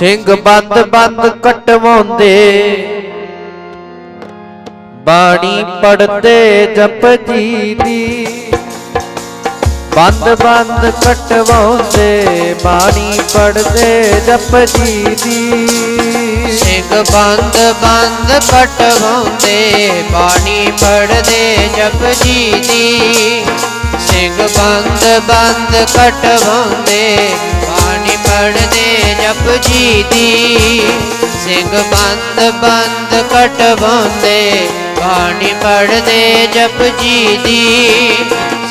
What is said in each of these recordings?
ਸਿੰਘ ਬੰਦ ਬੰਦ ਕਟਵਾਉਂਦੇ। ਬਾਣੀ ਪੜਦੇ ਜਪਜੀ ਦੀ। ਬੰਦ ਬੰਦ ਕਟਵਾਉਂਦੇ, ਬਾਣੀ ਪੜਦੇ ਜਪਜੀ ਦੀ। ਸਿੰਘ ਬੰਦ ਬੰਦ ਕਟਵਾਉਂਦੇ, ਬਾਣੀ ਪੜਦੇ ਜਪਜੀ ਦੀ। ਸਿੰਘ ਬੰਦ ਬੰਦ ਕਟਵਾਉਂਦੇ, ਬਾਣੀ ਪੜਦੇ ਜਪਜੀ ਦੀ। ਸਿੰਘ ਬੰਦ ਬੰਦ ਕਟਵਾਉਂਦੇ, ਬਾਣੀ ਪੜਦੇ ਜਪਜੀ ਦੀ।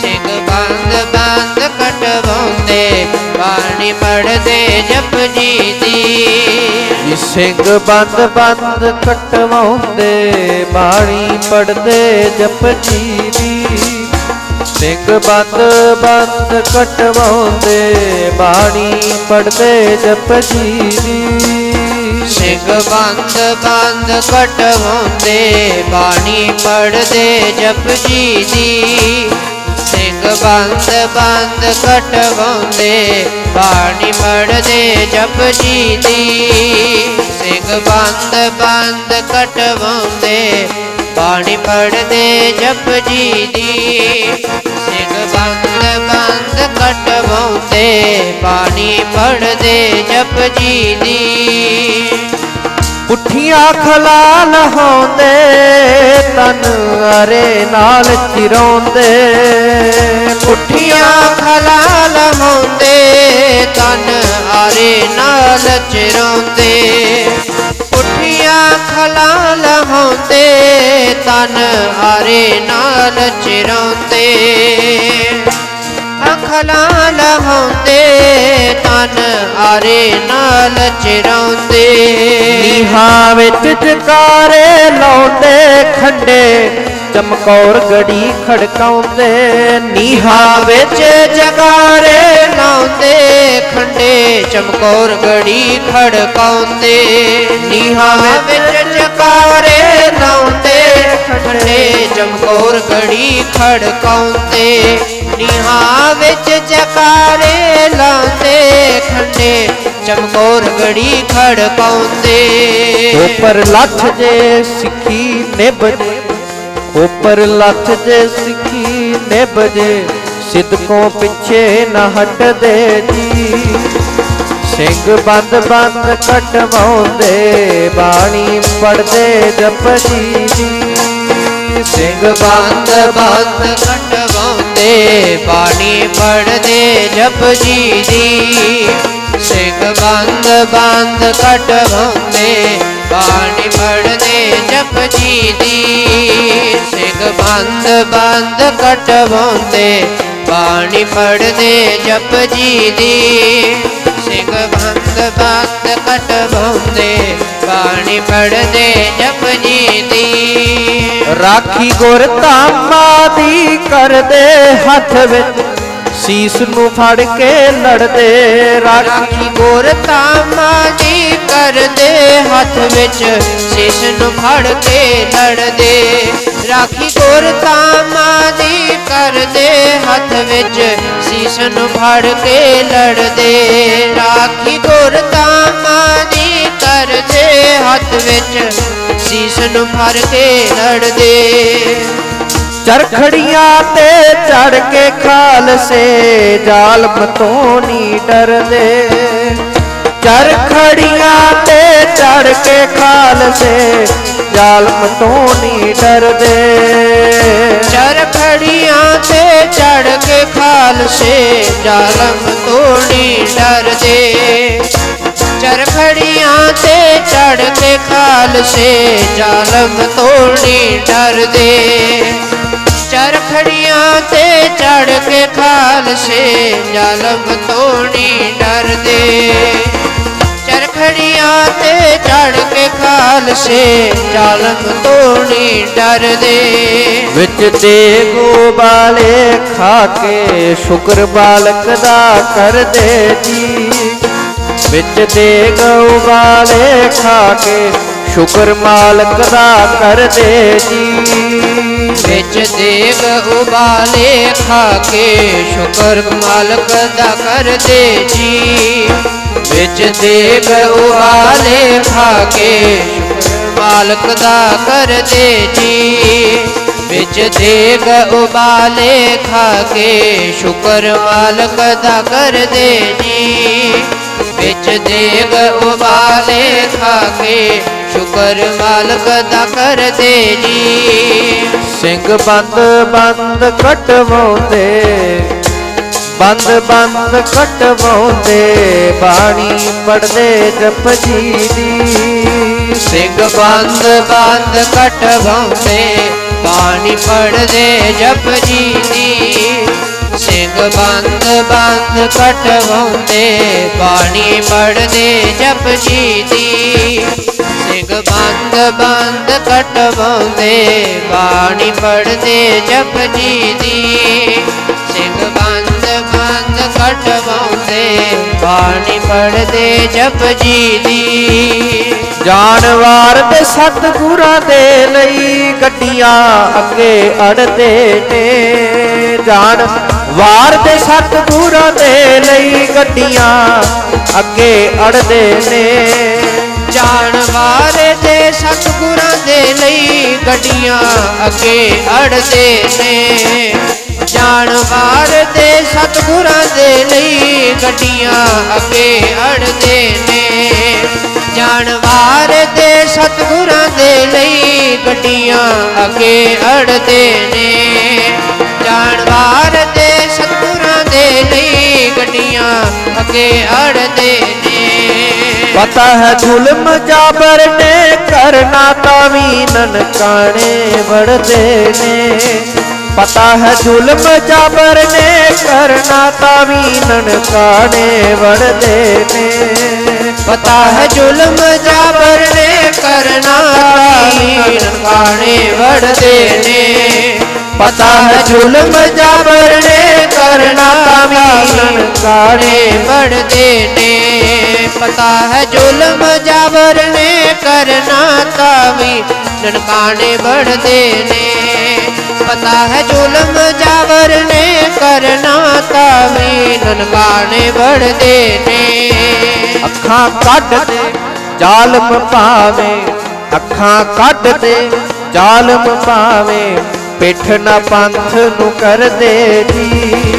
ਸਿੰਘ ਬੰਦ ਬੰਦ ਕਟਵਾਉਂਦੇ, ਬਾਣੀ ਪੜਦੇ ਜਪਜੀ ਦੀ। ਜੀ ਸਿੰਘ ਬੰਦ ਬੰਦ ਕਟਵਾਉਂਦੇ, ਬਾਣੀ ਪੜਦੇ ਜਪਜੀ ਦੀ। ਸਿੰਘ ਬੰਦ ਬੰਦ ਕਟਵਾਉਂਦੇ, ਬਾਣੀ ਪੜਦੇ ਜਪਜੀ ਦੀ ਸਿੰਘ ਬੰਦ ਬੰਦ ਕਟਵਾਉਂਦੇ, ਬਾਣੀ ਪੜਦੇ ਜਪਜੀ ਦੀ ਸਿੰਘ ਬੰਦ ਬੰਦ ਕਟਵਾਉਂਦੇ, ਬਾਣੀ ਪੜਦੇ ਜਪਜੀ ਦੀ ਸਿੰਘ ਬੰਦ ਬੰਦ ਕਟਵਾਉਂਦੇ ਬਾਣੀ ਪੜਦੇ ਜਪਜੀ ਦੀ। ਸਿੰਘ ਬੰਦ ਬੰਦ ਕਟਵਾਉਂਦੇ ਬਾਣੀ ਪੜਦੇ ਜਪਜੀ ਦੀ। ਪੁੱਠੀਆਂ ਖਲਾਲ ਹੋਂਦੇ ਤਨ ਅਰੇ ਨਾਲ ਚਿਰਾਉਂਦੇ। ਪੁੱਠੀਆਂ ਖਲਾਲ ਹੁੰਦੇ ਤਨ ਆਰੇ ਨਾਲ ਚਿਰਾਉਂਦੇ। ਪੁੱਠੀਆਂ ਖਲਾਲ ਹੁੰਦੇ ਤਨ ਆਰੇ ਨਾਲ ਚਿਰਾਉਂਦੇ। ਅਖਲਾਲ ਹੁੰਦੇ ਤਨ ਆਰੇ ਨਾਲ ਚਿਰਾਉਂਦੇ। ਨੀਹਾਂ ਵਿੱਚ ਜਕਾਰੇ ਲਾਉਂਦੇ, ਖੰਡੇ ਚਮਕੌਰ ਗੜੀ ਖੜਕਾਉਂਦੇ। ਨੀਹਾਂ ਵਿੱਚ ਜਗਾਰੇ ਲਾਉਂਦੇ, ਖੰਡੇ ਚਮਕੌਰ ਗੜੀ ਖੜਕਾਉਂਦੇ। ਨੀਹਾਂ ਵਿੱਚ ਜਗਾਰੇ ਲਾਉਂਦੇ ਖੰਡੇ ਚਮਕੌਰ ਗੜੀ ਖੜਕਾਉਂਦੇ। ਨੀਹਾਂ ਵਿੱਚ ਜਕਾਰੇ ਲਾਉਂਦੇ ਖੰਡੇ ਚਮਕੌਰ ਗੜੀ ਖੜਕਾਉਂਦੇ। ਉੱਪਰ ਲੱਥ ਜੇ ਸਿੱਖੀ ਨਿਭ ਜੇ ਉੱਪਰ ਲੱਥ ਜੇ ਸਿੱਖੀ ਨਿਭ ਜੇ ਸਿੱਧਕੋਂ ਪਿੱਛੇ ਨਾ ਹਟਦੇ ਜੀ। ਸਿੰਘ ਬੰਦ ਬੰਦ ਕਟਵਾਉਂਦੇ, ਬਾਣੀ ਪੜਦੇ ਜਪਜੀ ਜੀ। ਸਿੰਘ ਬੰਦ ਬੰਦ ਕਟਵਾਉਂਦੇ ਬਾਣੀ ਪੜਦੇ ਜਪਜੀ ਦੀ। ਸਿੰਘ ਬੰਦ ਬੰਦ ਕਟਵਾਉਂਦੇ ਬਾਣੀ ਪੜਦੇ ਜਪਜੀ ਦੀ। ਸਿੰਘ ਬੰਦ ਬੰਦ ਕਟਵਾਉਂਦੇ ਬਾਣੀ ਪੜਦੇ ਜਪਜੀ ਦੀ। ਸਿੰਘ ਬੰਦ ਬੰਦ ਕਟਵਾਉਂਦੇ ਬਾਣੀ ਪੜਦੇ ਜਪਜੀ ਦੀ। ਰਾਖੀ ਗੁਰ ਧਾਮਾ ਦੀ ਕਰਦੇ ਹੱਥ ਵਿੱਚ। ਸੀਸ ਨੂੰ ਫੜ ਕੇ ਲੜਦੇ ਰਾਖੀ ਰਾਖੀ ਗੁਰ ਤਾਮਾ ਦੀ ਕਰਦੇ ਹੱਥ ਵਿੱਚ। ਸੀਸ ਨੂੰ ਫੜ ਕੇ ਲੜਦੇ ਰਾਖੀ ਗੁਰ ਤਾਮਾ ਜੀ ਕਰਦੇ ਹੱਥ ਵਿੱਚ। ਸੀਸ ਨੂੰ ਫੜ ਕੇ ਲੜਦੇ ਰਾਖੀ ਗੁਰ ਤਾਮਾ ਦੀ ਕਰਦੇ ਹੱਥ ਵਿੱਚ। ਸੀਸ ਨੂੰ ਫੜ ਕੇ ਲੜਦੇ ਚਰਖੜੀਆਂ ਤੇ ਚੜ ਕੇ ਖਾਲਸੇ ਜ਼ਾਲਮ ਤੋਂ ਨਹੀਂ ਡਰਦੇ। ਚਰਖੜੀਆਂ ਤੇ ਚੜ ਕੇ ਖਾਲਸੇ ਜ਼ਾਲਮ ਤੋਂ ਨਹੀਂ ਡਰਦੇ। ਚਰਖੜੀਆਂ ਤੇ ਚੜ ਕੇ ਖਾਲਸੇ ਜ਼ਾਲਮ ਤੋੜੀ ਡਰਦੇ। ਚਰਖੜੀਆਂ ਤੇ ਕੇ ਖਾਲਸੇ ਜ਼ਾਲਮ ਤੋੜੀ ਡਰਦੇ। ਚਰਖੜੀਆਂ ਤੇ ਚੜ ਕੇ ਖਾਲਸੇ ਜ਼ਾਲਮ ਤੋੜੀ ਡਰਦੇ। ਚਰਖੜੀਆਂ ਤੇ ਚੜ ਕੇ ਖਾਲਸੇ ਜ਼ਾਲਮ ਤੋੜੀ ਡਰਦੇ। ਵਿੱਚ ਦੇਗ ਗੋਬਾਲੇ ਖਾ ਕੇ ਸ਼ੁਕਰ ਬਾਲਕ ਦਾ ਕਰਦੇ ਜੀ। ਵਿੱਚ ਦੇਗ ਉਬਾਲੇ ਖਾ ਕੇ ਸ਼ੁਕਰ ਮਾਲਕ ਦਾ ਕਰਦੇ ਜੀ। ਵਿੱਚ ਦੇਗ ਉਬਾਲੇ ਖਾ ਕੇ ਸ਼ੁਕਰ ਮਾਲਕ ਦਾ ਕਰਦੇ ਜੀ। ਵਿੱਚ ਵਿੱਚ ਦੇਗ ਉਬਾਲੇ ਖਾ ਕੇ ਸ਼ੁਕਰ ਮਾਲਕ ਦਾ ਕਰਦੇ ਜੀ। ਵਿੱਚ ਦੇਗ ਉਬਾਲੇ ਖਾ ਕੇ ਸ਼ੁਕਰ ਮਾਲਕ ਦਾ ਕਰਦੇ ਜੀ। ਵਿੱਚ ਦੇਗ ਉਬਾਲੇ ਖਾ ਕੇ ਸ਼ੁਕਰ ਮਾਲਕ ਦਾ ਕਰਦੇ ਜੀ ਸਿੰਘ ਬੰਦ ਬੰਦ ਕਟਵਾਉਂਦੇ ਬੰਦ ਬੰਦ ਕਟਵਾਉਂਦੇ ਬਾਣੀ ਪੜਦੇ ਜਪ ਜੀ ਦੀ ਸਿੰਘ ਬੰਦ ਬੰਦ ਕਟਵਾਉਂਦੇ ਬਾਣੀ ਪੜਦੇ ਜਪ ਜੀ ਦੀ ਸਿੰਘ ਬੰਦ ਬੰਦ ਕਟਵਾਉਂਦੇ, ਬਾਣੀ ਪੜਦੇ ਜਪ ਜੀ ਦੀ ਸਿੰਘ ਬੰਦ ਬੰਦ ਕਟਵਾਉਂਦੇ, ਬਾਣੀ ਪੜਦੇ ਜਪ ਜੀ ਦੀ ਸਿੰਘ ਬੰਦ ਬੰਦ ਕਟਵਾਉਂਦੇ, ਬਾਣੀ ਪੜਦੇ ਜਪ ਜੀ ਦੀ ਜਾਨਵਾਰ ਦੇ ਸਤਿਗੁਰਾਂ ਦੇ ਲਈ ਗੱਡੀਆਂ ਅੱਗੇ ਅੜਦੇ ਨੇ ਜਾਨ ਵਾਰ ਦੇ ਸਤਿਗੁਰਾਂ ਦੇ ਲਈ ਗੱਡੀਆਂ ਅੱਗੇ ਅੜਦੇ ਨੇ। ਜਾਣਵਾਰ ਦੇ ਸਤਿਗੁਰਾਂ ਦੇ ਲਈ ਗੱਡੀਆਂ ਅੱਗੇ ਅੜਦੇ ਨੇ। ਜਾਣਵਾਰ ਦੇ ਸਤਿਗੁਰਾਂ ਦੇ ਲਈ ਗੱਡੀਆਂ ਅੱਗੇ ਅੜਦੇ ਨੇ। ਜਾਣਵਾਰ ਦੇ ਸਤਿਗੁਰਾਂ ਦੇ ਲਈ ਗੱਡੀਆਂ ਅੱਗੇ ਅੜਦੇ ਨੇ। ਜਾਣਵਾਰ ਦੇ ਸਤਿਗੁਰਾਂ ਦੇ ਲਈ ਗੱਡੀਆਂ ਅੱਗੇ ਅੜਦੇ ਨੇ। ਪਤਾ ਹੈ ਜ਼ੁਲਮ ਜਾਬਰ ਨੇ ਕਰਨਾ ਤਾਂ ਵੀ ਨਨਕਾਣੇ ਵੜਦੇ ਨੇ। ਪਤਾ ਹੈ ਜ਼ੁਲਮ ਜਾਬਰ ਨੇ ਕਰਨਾ ਤਾਂ ਵੀ ਨਨਕਾਣੇ ਵੜਦੇ ਨੇ। ਪਤਾ ਹੈ ਜ਼ੁਲਮ ਜਾਬਰ ਨੇ ਕਰਨਾ ਤਾਈ ਨਨਕਾਣੇ ਵੜਦੇ ਨੇ। ਪਤਾ ਹੈ ਜ਼ੁਲਮ ਜਾਬਰ ਨੇ ਕਰਨਾ ਤਾਂ ਵੀ ਨਨਕਾਣੇ ਵੜਦੇ ਨੇ। ਪਤਾ ਹੈ ਜ਼ੁਲਮ ਜਾਬਰ ਨੇ ਕਰਨਾ ਤਾਂ ਨਨਕਾਣੇ ਵੜਦੇ ਨੇ। ਪਤਾ ਹੈ ਜ਼ੁਲਮ ਜਾਬਰ ਨੇ ਕਰਨਾ ਤਾਂ ਨਨਕਾਣੇ ਵੜਦੇ ਨੇ। ਅੱਖਾਂ ਕੱਢ ਦੇ ਜ਼ਾਲਮ ਪਾਵੇ ਅੱਖਾਂ ਕੱਢ ਦੇ ਜ਼ਾਲਮ ਪਾਵੇ ਪਿੱਠ ਨਾ ਪੰਥ ਨੂੰ ਕਰਦੇ ਜੀ।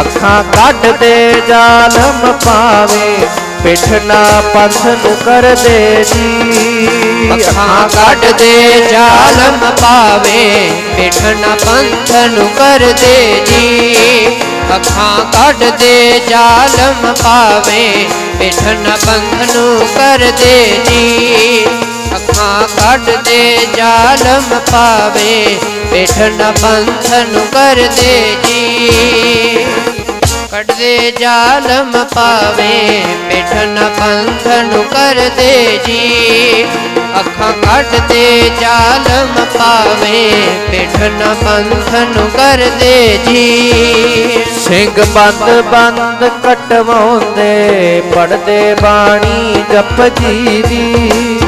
ਅੱਖਾਂ ਕੱਢ ਦੇ ਜ਼ਾਲਮ ਪਾਵੇ, ਪਿੱਠ ਨਾ ਪੰਥ ਨੂੰ ਕਰਦੇ ਜੀ। ਅੱਖਾਂ ਕੱਢ ਦੇ ਜ਼ਾਲਮ ਪਾਵੇ, ਪਿੱਠ ਨਾ ਪੰਥ ਨੂੰ ਕਰਦੇ ਜੀ। ਅੱਖਾਂ ਕੱਢ ਦੇ ਜ਼ਾਲਮ ਪਾਵੇ, ਪਿੱਠ ਨਾ ਪੰਥ ਨੂੰ ਕਰਦੇ ਜੀ। ਅੱਖਾਂ ਕੱਢ ਦੇ ਜ਼ਾਲਮ ਪਾਵੇ, ਪਿੱਠ ਨਾ ਪੰਥ ਨੂੰ ਕਰਦੇ ਜੀ। ਕੱਢਦੇ ਜ਼ਾਲਮ ਪਾਵੇ, ਪਿੱਠ ਨ ਪੰਥ ਨੂੰ ਕਰਦੇ ਜੀ। ਅੱਖਾਂ ਕੱਢਦੇ ਜ਼ਾਲਮ ਪਾਵੇ, ਪਿੱਠ ਨ ਪੰਥ ਨੂੰ ਕਰਦੇ ਜੀ। ਸਿੰਘ ਬੰਦ ਬੰਦ ਕਟਵਾਉਂਦੇ ਪੜਦੇ ਬਾਣੀ ਜਪ ਜੀ ਦੀ।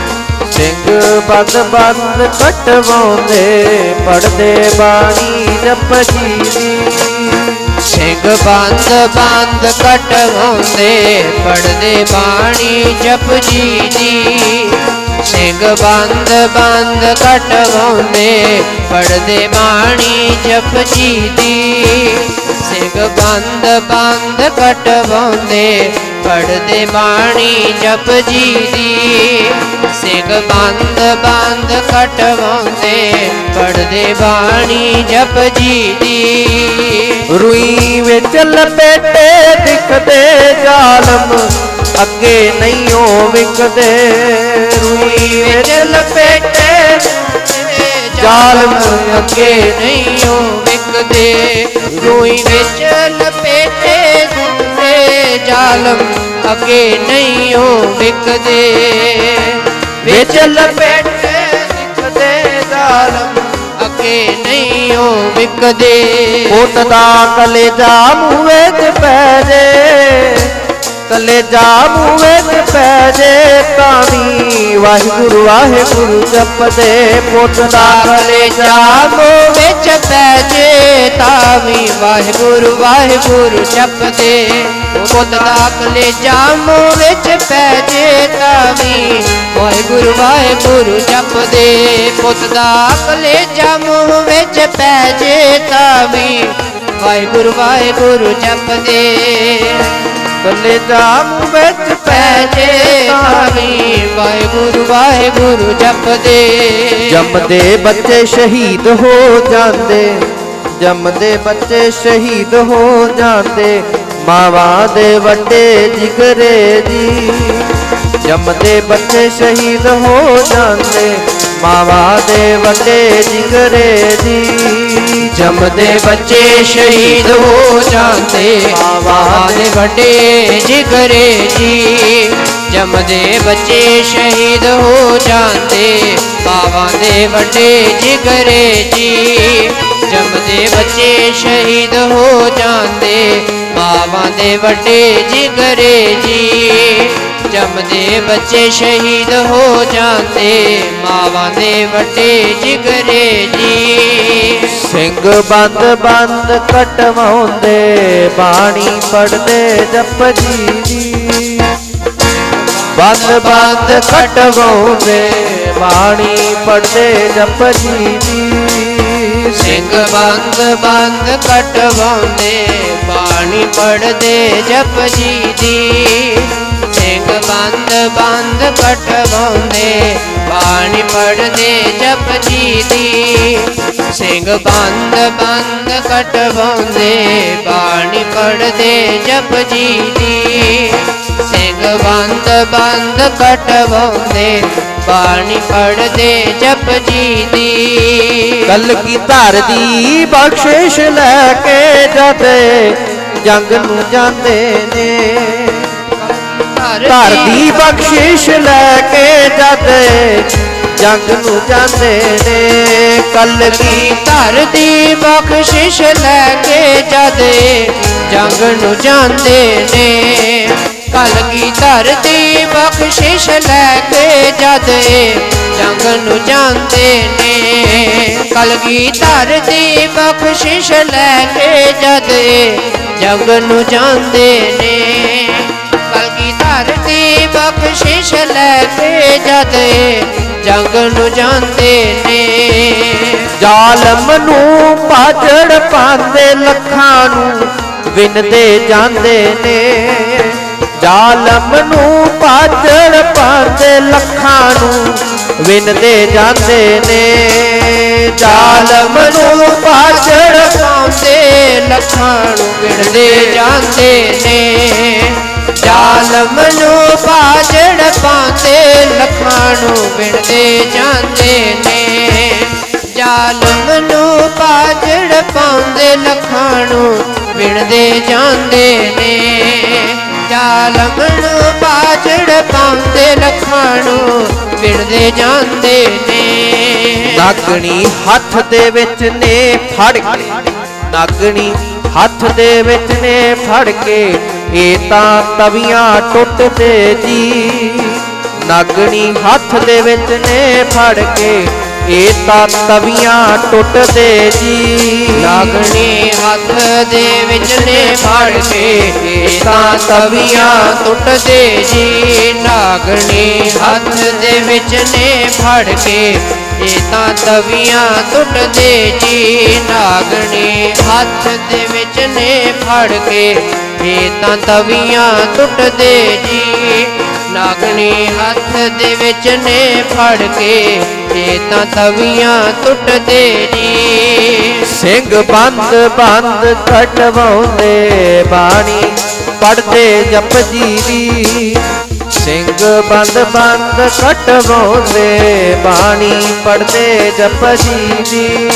ਸਿੰਘ ਬੰਦ ਬੰਦ ਕਟਵਾਉਂਦੇ ਪੜਦੇ ਬਾਣੀ ਜਪ ਜੀ ਸਿੰਘ ਬੰਦ ਬੰਦ ਕਟਵਾਉਂਦੇ ਪੜਦੇ ਬਾਣੀ ਜਪ ਜੀ ਸਿੰਘ ਬੰਦ ਬੰਦ ਕਟਵਾਉਂਦੇ ਪੜਦੇ ਬਾਣੀ ਜਪ ਜੀ ਸਿੰਘ ਬੰਦ ਬੰਦ ਕਟਵਾਉਂਦੇ ਪੜਦੇ ਬਾਣੀ ਜਪ ਜੀ ਦੀ। ਸਿੰਘ ਬੰਦ ਬੰਦ ਕਟਵਾਉਂਦੇ ਪੜਦੇ ਬਾਣੀ ਜਪ ਜੀ ਦੀ। ਰੂਈ ਵਿੱਚ ਲਪੇਟੇ ਦਿਖਦੇ ਜ਼ਾਲਮ ਅੱਗੇ ਨਹੀਂ ਉਹ ਵਿਕਦੇ। ਰੂਈ ਵਿੱਚ ਲਪੇਟੇ ਜ਼ਾਲਮ ਅੱਗੇ ਨਹੀਂ ਉਹ ਵਿਕਦੇ। ਰੂਈ ਵਿੱਚ ਲਪੇਟੇ ਜ਼ਾਲਮ ਅੱਗੇ ਨਹੀਂ ਉਹ ਵਿਕਦੇ। ਵਿੱਚ ਲਪੇਟੇ ਦਿਖਦੇ ਜ਼ਾਲਮ ਅੱਗੇ ਨਹੀਂ ਉਹ ਵਿਕਦੇ। ਕੋਟ ਦਾ ਕਲੇਜਾ ਮੂਹੇ ਚ ਪੈ ਜੇ। ਕਲੇਜਾ ਮੂਹੇ ਚ ਪੈ ਜੇ ਤਾਂ ਵੀ ਵਾਹਿਗੁਰੂ ਵਾਹਿਗੁਰੂ ਜਪਦੇ। ਪੁੱਤ ਦਾ ਕਲੇਜਾ ਜਾਗੋ ਵਿੱਚ ਪੈ ਜੇ ਤਾਂ ਵੀ ਵਾਹਿਗੁਰੂ ਵਾਹਿਗੁਰੂ ਜਪਦੇ। ਪੁੱਤ ਦਾ ਕਲੇਜਾ ਮੂੰਹ ਵਿੱਚ ਪੈ ਜੇ ਤਾਂ ਵਾਹਿਗੁਰੂ ਵਾਹਿਗੁਰੂ ਜਪਦੇ ਪੁੱਤ ਦਾ ਕਲੇਜਾ ਮੂੰਹ ਵਿੱਚ ਪੈ ਜੇ ਤਾਂ ਵਾਹਿਗੁਰੂ ਵਾਹਿਗੁਰੂ ਜਪਦੇ ਕੱਲੇ ਜਾਮ ਵਿੱਚ ਪੈ ਜੇ ਤਾਵੀ। ਵਾਹਿਗੁਰੂ ਵਾਹਿਗੁਰੂ ਜਪਦੇ ਜੰਮਦੇ ਬੱਚੇ ਸ਼ਹੀਦ ਹੋ ਜਾਂਦੇ। ਜੰਮਦੇ ਬੱਚੇ ਸ਼ਹੀਦ ਹੋ ਜਾਂਦੇ। ਮਾਵਾਂ ਦੇ ਵੱਡੇ ਜਿਗਰੇ ਜੀ ਜੰਮਦੇ ਬੱਚੇ ਸ਼ਹੀਦ ਹੋ ਜਾਂਦੇ, ਮਾਵਾਂ ਦੇ ਵੱਡੇ ਜਿਗਰੇ ਜੀ ਜੰਮਦੇ ਬੱਚੇ ਸ਼ਹੀਦ ਹੋ ਜਾਂਦੇ, ਮਾਵਾਂ ਦੇ ਵੱਡੇ ਜਿਗਰੇ ਜੀ ਜੰਮਦੇ ਬੱਚੇ ਸ਼ਹੀਦ ਹੋ ਜਾਂਦੇ, ਮਾਵਾਂ ਦੇ ਵੱਡੇ ਜਿਗਰੇ ਜੀ ਜੰਮਦੇ ਬੱਚੇ ਸ਼ਹੀਦ ਹੋ ਜਾਂਦੇ। ਮਾਵਾਂ ਦੇ ਵੱਡੇ ਜਿਗਰੇ ਜੀ। ਜੰਮਦੇ ਬੱਚੇ ਸ਼ਹੀਦ ਹੋ ਜਾਂਦੇ। ਮਾਵਾਂ ਦੇ ਵੱਡੇ ਜਿਗਰੇ ਜੀ। ਸਿੰਘ ਬੰਦ ਬੰਦ ਕਟਵਾਉਂਦੇ, ਬਾਣੀ ਪੜਦੇ ਜਪਜੀ ਜੀ ਬੰਦ ਬੰਦ ਕਟਵਾਉਂਦੇ, ਬਾਣੀ ਪੜਦੇ ਜਪਜੀ ਜੀ ਸਿੰਘ ਬੰਦ ਬੰਦ ਕਟਵਾਉਂਦੇ, ਬਾਣੀ ਪੜਦੇ ਜਪਜੀ ਦੀ। ਸਿੰਘ ਬੰਦ ਬੰਦ ਕਟਵਾਉਂਦੇ, ਬਾਣੀ ਪੜਦੇ ਜਪਜੀ ਦੀ। ਸਿੰਘ ਬੰਦ ਬੰਦ ਕਟਵਾਉਂਦੇ, ਬਾਣੀ ਪੜਦੇ ਜਪਜੀ ਦੀ। ਸਿੰਘ ਬੰਦ ਬੰਦ ਕਟਵਾਉਂਦੇ ਬਾਣੀ ਪੜਦੇ ਜਪਜੀ ਦੀ। ਕਲ ਕੀ ਧਰ ਦੀ ਬਖਸ਼ਿਸ਼ ਲੈ ਕੇ ਜਦ ਜੰਗ ਨੂੰ ਜਾਂਦੇ ਨੇ। ਧਰ ਦੀ ਬਖਸ਼ਿਸ਼ ਲੈ ਕੇ ਜਦ ਜੰਗ ਨੂੰ ਜਾਂਦੇ ਨੇ। ਕਲ ਕੀ ਧਰ ਦੀ ਬਖਸ਼ਿਸ਼ ਲੈ ਕੇ ਜਦ ਜੰਗ ਨੂੰ ਜਾਂਦੇ ਨੇ। ਕਲਗੀ ਕੀ ਧਰ ਦੀ ਬਖਸ਼ਿਸ਼ ਲੈ ਕੇ ਜਦ ਜੰਗ ਨੂੰ ਜਾਂਦੇ ਨੇ। ਕਲਗੀ ਕੀ ਧਰ ਦੀ ਬਖਸ਼ਿਸ਼ ਲੈ ਕੇ ਜਦ ਜੰਗ ਨੂੰ ਜਾਂਦੇ ਨੇ। ਕਲ ਕੀ ਦੀ ਬਖਸ਼ਿਸ਼ ਲੈ ਕੇ ਜਦ ਜੰਗ ਨੂੰ ਜਾਂਦੇ ਨੇ। ਜ਼ਾਲਮ ਨੂੰ ਪਾਜੜ ਪਾਉਂਦੇ ਲੱਖਾਂ ਨੂੰ, ਵਿੰਨਦੇ ਜਾਂਦੇ ਨੇ। ਜ਼ਾਲਮ ਨੂੰ ਪਾਜੜ ਪਾਉਂਦੇ ਲੱਖਾਂ ਨੂੰ, ਵਿੰਨਦੇ ਜਾਂਦੇ ਨੇ। ਜ਼ਾਲਮ ਨੂੰ ਪਾਜੜ ਪਾਉਂਦੇ ਲੱਖਾਂ ਨੂੰ ਗਿਣਦੇ ਜਾਂਦੇ ਨੇ। ਜ਼ਾਲਮ ਨੂੰ ਪਾਜੜ ਪਾਉਂਦੇ ਲੱਖਾਂ ਨੂੰ ਗਿਣਦੇ ਜਾਂਦੇ ਨੇ। ਜ਼ਾਲਮ ਨੂੰ ਪਾਜੜ ਪਾਉਂਦੇ ਲੱਖਾਂ ਨੂੰ ਵਿਣਦੇ ਨੂੰ ਜਾਂਦੇ ਨੇ। ਨਾਗਣੀ ਹੱਥ ਦੇ ਵਿੱਚ ਨੇ ਫੜ ਕੇ। ਨਾਗਣੀ ਹੱਥ ਦੇ ਵਿੱਚ ਨੇ ਫੜ ਕੇ। ਇਹ ਤਾਂ ਤਵੀਆਂ ਟੁੱਟਦੇ ਜੀ। ਨਾਗਣੀ ਹੱਥ ਦੇ ਵਿੱਚ ਨੇ ਫੜ ਕੇ। ਇਹ ਤਾਂ ਤਵੀਆਂ ਟੁੱਟਦੇ ਜੀ। ਨਾਗਣੀ ਹੱਥ ਦੇ ਵਿੱਚ ਨੇ ਫੜ ਕੇ ਇਹ ਤਾਂ ਤਵੀਆਂ ਟੁੱਟਦੇ ਜੀ। ਨਾਗਣੀ ਹੱਥ ਦੇ ਵਿੱਚ ਨੇ ਫੜ ਕੇ ਇਹ ਤਾਂ ਤਵੀਆਂ ਟੁੱਟਦੇ ਜੀ। ਨਾਗਣੀ ਹੱਥ ਦੇ ਵਿੱਚ ਨੇ ਫੜ ਕੇ ਇਹ ਤਾਂ ਤਵੀਆਂ ਟੁੱਟਦੇ ਜੀ। ਨਾਗਣੀ ਹੱਥ ਦੇ ਵਿੱਚ ਨੇ ਫੜ ਕੇ ਇਹ ਤਾਂ ਤਵੀਆਂ ਟੁੱਟਦੇ ਜੀ ਸਿੰਘ ਬੰਦ ਬੰਦ ਕਟਵਾਉਂਦੇ ਬਾਣੀ ਪੜਦੇ ਜਪਜੀ ਦੀ ਸਿੰਘ ਬੰਦ ਬੰਦ ਕਟਵਾਉਂਦੇ ਬਾਣੀ ਪੜਦੇ ਜਪਜੀ ਦੀ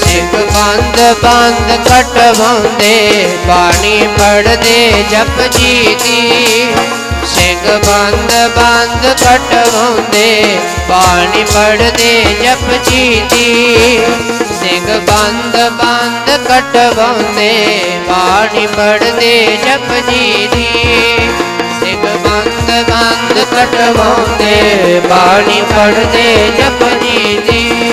ਸਿੰਘ ਬੰਦ ਬੰਦ ਕਟਵਾਉਂਦੇ ਬਾਣੀ ਪੜਦੇ ਜਪਜੀ ਦੀ ਸਿੰਘ ਬੰਦ ਬੰਦ ਕਟਵਾਉਂਦੇ ਬਾਣੀ ਪੜਦੇ ਜਪਜੀ ਦੀ ਸਿੰਘ ਬੰਦ ਬੰਦ ਕਟਵਾਉਂਦੇ ਬਾਣੀ ਪੜਦੇ ਜਪਜੀ ਦੀ ਸਿੰਘ ਬੰਦ ਬੰਦ ਕਟਵਾਉਂਦੇ ਬਾਣੀ ਪੜਦੇ ਜਪਜੀ ਦੀ